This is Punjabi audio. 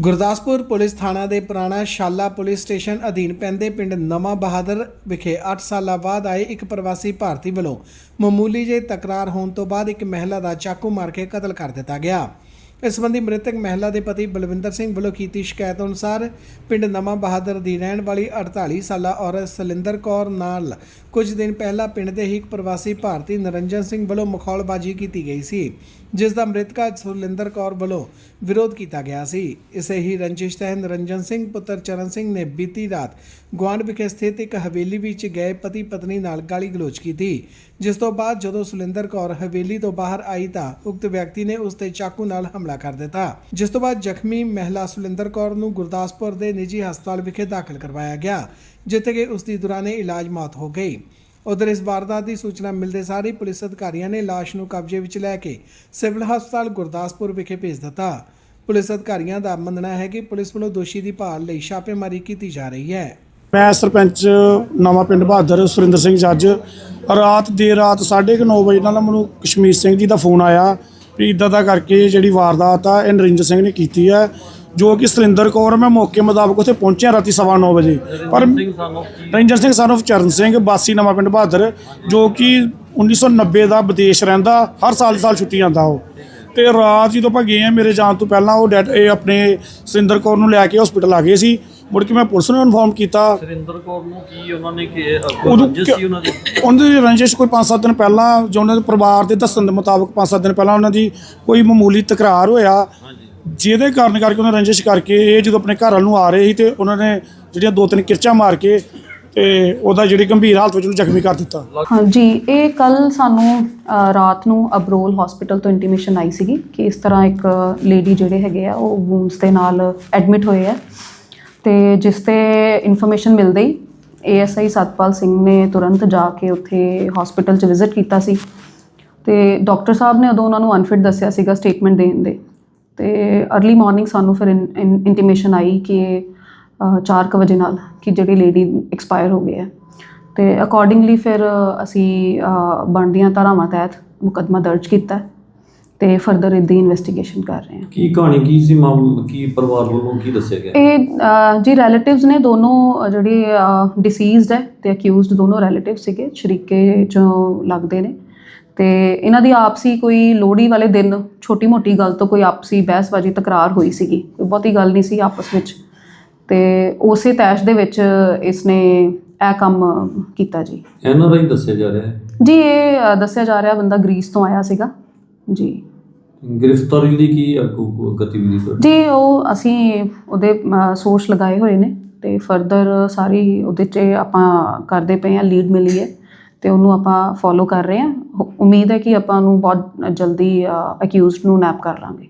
ਗੁਰਦਾਸਪੁਰ ਪੁਲਿਸ ਥਾਣਾ ਦੇ ਪੁਰਾਣਾ ਸ਼ਾਲਾ ਪੁਲਿਸ ਸਟੇਸ਼ਨ ਅਧੀਨ ਪੈਂਦੇ ਪਿੰਡ ਨਵਾਂ ਬਹਾਦਰ ਵਿਖੇ 8 ਸਾਲਾਂ ਬਾਅਦ ਆਏ ਇੱਕ ਪ੍ਰਵਾਸੀ ਭਾਰਤੀ ਵੱਲੋਂ ਮਾਮੂਲੀ ਜਿਹੀ ਤਕਰਾਰ ਹੋਣ ਤੋਂ ਬਾਅਦ ਇੱਕ ਮਹਿਲਾ ਦਾ ਚਾਕੂ ਮਾਰ ਕੇ ਕਤਲ ਕਰ ਦਿੱਤਾ ਗਿਆ। ਇਸ ਸੰਬੰਧੀ ਮ੍ਰਿਤਕ ਮਹਿਲਾ ਦੇ ਪਤੀ ਬਲਵਿੰਦਰ ਸਿੰਘ ਵੱਲੋਂ ਕੀਤੀ ਸ਼ਿਕਾਇਤ ਅਨੁਸਾਰ ਪਿੰਡ ਨਵਾਂ ਬਹਾਦਰ ਦੀ ਰਹਿਣ ਵਾਲੀ 48 ਸਾਲਾ ਔਰਤ ਸਲਿੰਦਰ ਕੌਰ ਨਾਲ ਕੁਝ ਦਿਨ ਪਹਿਲਾਂ ਪਿੰਡ ਦੇ ਹੀ ਇੱਕ ਪ੍ਰਵਾਸੀ ਭਾਰਤੀ ਨਰਿੰਜਨ ਸਿੰਘ ਵੱਲੋਂ ਮਖੌਲਬਾਜ਼ੀ ਕੀਤੀ ਗਈ ਸੀ, ਜਿਸ ਦਾ ਮ੍ਰਿਤਕਾ ਸੁਲਿੰਦਰ ਕੌਰ ਵੱਲੋਂ ਵਿਰੋਧ ਕੀਤਾ ਗਿਆ ਸੀ। ਇਸੇ ਹੀ ਰੰਜਿਸ਼ ਤਹਿਤ ਨਰਿੰਜਨ ਸਿੰਘ, ਪੁੱਤਰ ਚਰਨ ਸਿੰਘ ਨੇ ਬੀਤੀ ਰਾਤ ਗੁਆਂਢ ਵਿਖੇ ਸਥਿਤ ਇੱਕ ਹਵੇਲੀ ਵਿੱਚ ਗਏ ਪਤੀ ਪਤਨੀ ਨਾਲ ਗਾਲੀ ਗਲੋਚ ਕੀਤੀ, ਜਿਸ ਤੋਂ ਬਾਅਦ ਜਦੋਂ ਸੁਰਿੰਦਰ ਕੌਰ ਹਵੇਲੀ ਤੋਂ ਬਾਹਰ ਆਈ ਤਾਂ ਉਕਤ ਵਿਅਕਤੀ ਨੇ ਉਸ ਤੇ ਚਾਕੂ ਨਾਲ ਹਮਲਾ ਕਰ ਦਿੱਤਾ। ਜਿਸ ਤੋਂ ਬਾਅਦ ਜ਼ਖਮੀ ਮਹਿਲਾ ਸੁਲਿੰਦਰ ਕੌਰ ਨੂੰ ਗੁਰਦਾਸਪੁਰ ਦੇ ਨਿੱਜੀ ਹਸਪਤਾਲ ਵਿਖੇ ਦਾਖਲ ਕਰਵਾਇਆ ਗਿਆ, ਜਿੱਥੇ ਕਿ ਉਸ ਦੀ ਦੌਰਾਨੇ ਇਲਾਜ ਮੌਤ ਹੋ ਗਈ। ਉਧਰ ਇਸ ਵਾਰਦਾਤ ਦੀ ਸੂਚਨਾ ਮਿਲਦੇ ਸਾਰ ਹੀ ਪੁਲਿਸ ਅਧਿਕਾਰੀਆਂ ਨੇ ਲਾਸ਼ ਨੂੰ ਕਬਜ਼ੇ ਵਿੱਚ ਲੈ ਕੇ ਸਿਵਲ ਹਸਪਤਾਲ ਗੁਰਦਾਸਪੁਰ ਵਿਖੇ ਭੇਜ ਦਿੱਤਾ। ਪੁਲਿਸ ਅਧਿਕਾਰੀਆਂ ਦਾ ਮੰਨਣਾ ਹੈ ਕਿ ਪੁਲਿਸ ਵੱਲੋਂ ਦੋਸ਼ੀ ਦੀ ਭਾਲ ਲਈ ਛਾਪੇਮਾਰੀ ਕੀਤੀ ਜਾ ਰਹੀ ਹੈ। ਮੈਂ ਸਰਪੰਚ ਨਵਾਂ ਪਿੰਡ ਬਹਾਦਰ ਸੁਰਿੰਦਰ ਸਿੰਘ ਜੱਜ ਰਾਤ ਦੇਰ ਰਾਤ 9:30 ਵਜੇ ਨਾਲ ਮੈਨੂੰ ਕਸ਼ਮੀਰ ਸਿੰਘ ਜੀ ਦਾ ਫੋਨ ਆਇਆ। ਵੀ ਇਦਾਂ ਦਾ ਕਰਕੇ ਜਿਹੜੀ ਵਾਰਦਾਤ ਆ ਇਹ ਨਰਿੰਦਰ ਸਿੰਘ ਨੇ ਕੀਤੀ ਹੈ ਜੋ ਕਿ ਸੁਰਿੰਦਰ ਕੌਰ ਮੈਂ ਮੌਕੇ ਮੁਤਾਬਕ ਉੱਥੇ ਪਹੁੰਚਿਆ ਰਾਤੀ 9:30 ਵਜੇ। ਪਰ ਰੰਜਨ ਸਿੰਘ son of ਚਰਨ ਸਿੰਘ ਬਾਸੀ ਨਵਾਂ ਪਿੰਡ ਬਹਾਦਰ ਜੋ ਕਿ 1990 ਦਾ ਵਿਦੇਸ਼ ਰਹਿੰਦਾ ਹਰ ਸਾਲ ਸਾਲ ਛੁੱਟੀ ਆਉਂਦਾ ਉਹ। ਤੇ ਰਾਤ ਜਦੋਂ ਆਪਾਂ ਗਏ ਆ ਮੇਰੇ ਜਾਣ ਤੋਂ ਪਹਿਲਾਂ ਉਹ ਡੈਡ ਇਹ ਆਪਣੇ ਸੁਰਿੰਦਰ ਕੌਰ ਨੂੰ ਲੈ ਕੇ ਹਸਪੀਟਲ ਆ ਗਏ ਸੀ। ਮੁੜ ਕੇ ਮੈਂ ਪੁਲਿਸ ਨੂੰ ਇਨਫੋਰਮ ਕੀਤਾ। ਸੁਰਿੰਦਰ ਕੌਰ ਨੂੰ ਕੀ ਉਹਨਾਂ ਨੇ ਕਿ ਉਦੋਂ ਜਿਸ ਸੀ ਉਹਨਾਂ ਦੀ? ਉਹਨਾਂ ਦੀ ਰੰਜਿਸ਼ ਕੋਈ 5-7 ਦਿਨ ਪਹਿਲਾਂ ਜੋ ਉਹਨਾਂ ਦੇ ਪਰਿਵਾਰ ਦੇ ਦੱਸਣ ਦੇ ਮੁਤਾਬਕ 5-7 ਦਿਨ ਪਹਿਲਾਂ ਉਹਨਾਂ ਦੀ ਕੋਈ ਮਾਮੂਲੀ ਤਕਰਾਰ ਹੋਇਆ। ਜਿਹਦੇ ਕਾਰਨ ਕਰਕੇ ਉਹਨਾਂ ਰੰਜਿਸ਼ ਕਰਕੇ ਇਹ ਜਦੋਂ ਆਪਣੇ ਘਰ ਵੱਲ ਨੂੰ ਆ ਰਹੇ ਸੀ ਤੇ ਉਹਨਾਂ ਨੇ ਜਿਹੜੀਆਂ ਦੋ ਤਿੰਨ ਕਿਰਚਾਂ ਮਾਰ ਕੇ ਤੇ ਉਹਦਾ ਜਿਹੜੀ ਗੰਭੀਰ ਹਾਲਤ ਵਿੱਚ ਉਹਨੂੰ ਜ਼ਖਮੀ ਕਰ ਦਿੱਤਾ। ਹਾਂਜੀ ਇਹ ਕੱਲ ਸਾਨੂੰ ਰਾਤ ਨੂੰ ਅਬਰੋਲ ਹਸਪੀਟਲ ਤੋਂ ਇੰਟੀਮੇਸ਼ਨ ਆਈ ਸੀਗੀ ਕਿ ਇਸ ਤਰ੍ਹਾਂ ਇੱਕ ਲੇਡੀ ਜਿਹੜੇ ਹੈਗੇ ਆ ਉਹ ਵੂਨਸ ਦੇ ਨਾਲ ਐਡਮਿਟ ਹੋਏ ਆ। ਤੇ ਜਿਸ ਤੇ ਇਨਫੋਰਮੇਸ਼ਨ ਮਿਲਦੇ ਹੀ ਏਐਸਆਈ ਸਤਪਾਲ ਸਿੰਘ ਨੇ ਤੁਰੰਤ ਜਾ ਕੇ ਉੱਥੇ ਹਸਪੀਟਲ 'ਚ ਵਿਜ਼ਿਟ ਕੀਤਾ ਸੀ। ਤੇ ਡਾਕਟਰ ਸਾਹਿਬ ਨੇ ਉਦੋਂ ਉਹਨਾਂ ਨੂੰ ਅਨਫਿਟ ਦੱਸਿਆ ਸੀਗਾ ਸਟੇਟਮੈਂਟ ਦੇਣ ਦੇ। ਤੇ अर्ਲੀ ਮਾਰਨਿੰਗ ਸਾਨੂੰ ਫਿਰ ਇੰਟੀਮੇਸ਼ਨ ਆਈ ਕਿ 4:00 ਵਜੇ ਨਾਲ ਕਿ ਜਿਹੜੀ ਲੇਡੀ ਐਕਸਪਾਇਰ ਹੋ ਗਈ ਹੈ। ਤੇ ਅਕੋਰਡਿੰਗਲੀ ਫਿਰ ਅਸੀਂ ਬਣਦੀਆਂ ਧਾਰਾਵਾਂ ਤਹਿਤ ਮੁਕੱਦਮਾ ਦਰਜ ਕੀਤਾ। ਤੇ ਫਰਦਰ ਇਹਦੀ ਇਨਵੈਸਟੀਗੇਸ਼ਨ ਕਰ ਰਹੇ ਹਾਂ। ਕੀ ਕਹਾਣੀ ਕੀ ਸੀ ਮਾਮ ਕੀ ਪਰਿਵਾਰ ਵੱਲੋਂ ਕੀ ਦੱਸਿਆ ਗਿਆ? ਇਹ ਅ, ਜੀ ਰਿਲੇਟਿਵਸ ਨੇ ਦੋਨੋਂ ਅ, ਜਿਹੜੇ ਡਿਸੀਜ਼ਡ ਹੈ ਤੇ ਅਕਿਊਜ਼ਡ ਦੋਨੋਂ ਰਿਲੇਟਿਵ ਸੀਗੇ ਸ਼ਰੀਕੇ ਚੋਂ ਲੱਗਦੇ ਨੇ। ਤੇ ਇਹਨਾਂ ਦੀ ਆਪਸੀ ਕੋਈ ਲੋਹੜੀ ਵਾਲੇ ਦਿਨ ਛੋਟੀ ਮੋਟੀ ਗੱਲ ਤੋਂ ਕੋਈ ਆਪਸੀ ਬਹਿਸਬਾਜ਼ੀ ਤਕਰਾਰ ਹੋਈ ਸੀਗੀ। ਕੋਈ ਬਹੁਤੀ ਗੱਲ ਨਹੀਂ ਸੀ ਆਪਸ ਵਿੱਚ। ਤੇ ਉਸੇ ਤੈਸ਼ ਦੇ ਵਿੱਚ ਇਸਨੇ ਇਹ ਕੰਮ ਕੀਤਾ ਜੀ। ਐਨਆਰਆਈ ਦੱਸਿਆ ਜਾ ਰਿਹਾ ਹੈ। ਜੀ ਇਹ ਅ, ਦੱਸਿਆ ਜਾ ਰਿਹਾ ਬੰਦਾ ਗ੍ਰੀਸ ਤੋਂ ਆਇਆ ਸੀਗਾ। ਜੀ। ਗ੍ਰਿਫਤਾਰੀ ਲਈ ਕੀ ਅੱਗੋਂ ਗਤੀਵਿਧੀ ਤੁਹਾਡੀ ਜੀ, ਉਹ ਅਸੀਂ ਉਹਦੇ ਸੋਰਸ ਲਗਾਏ ਹੋਏ ਨੇ ਤੇ ਫਰਦਰ ਸਾਰੀ ਉਹਦੇ 'ਚ ਆਪਾਂ ਕਰਦੇ ਪਏ ਆ ਲੀਡ ਮਿਲੀ ਹੈ ਤੇ ਉਹਨੂੰ ਆਪਾਂ ਫੋਲੋ ਕਰ ਰਹੇ ਆ ਉਮੀਦ ਹੈ ਕਿ ਆਪਾਂ ਨੂੰ ਬਹੁਤ ਜਲਦੀ ਅਕਿਊਜ਼ਡ ਨੂੰ ਨੈਪ ਕਰ ਲਾਂਗੇ।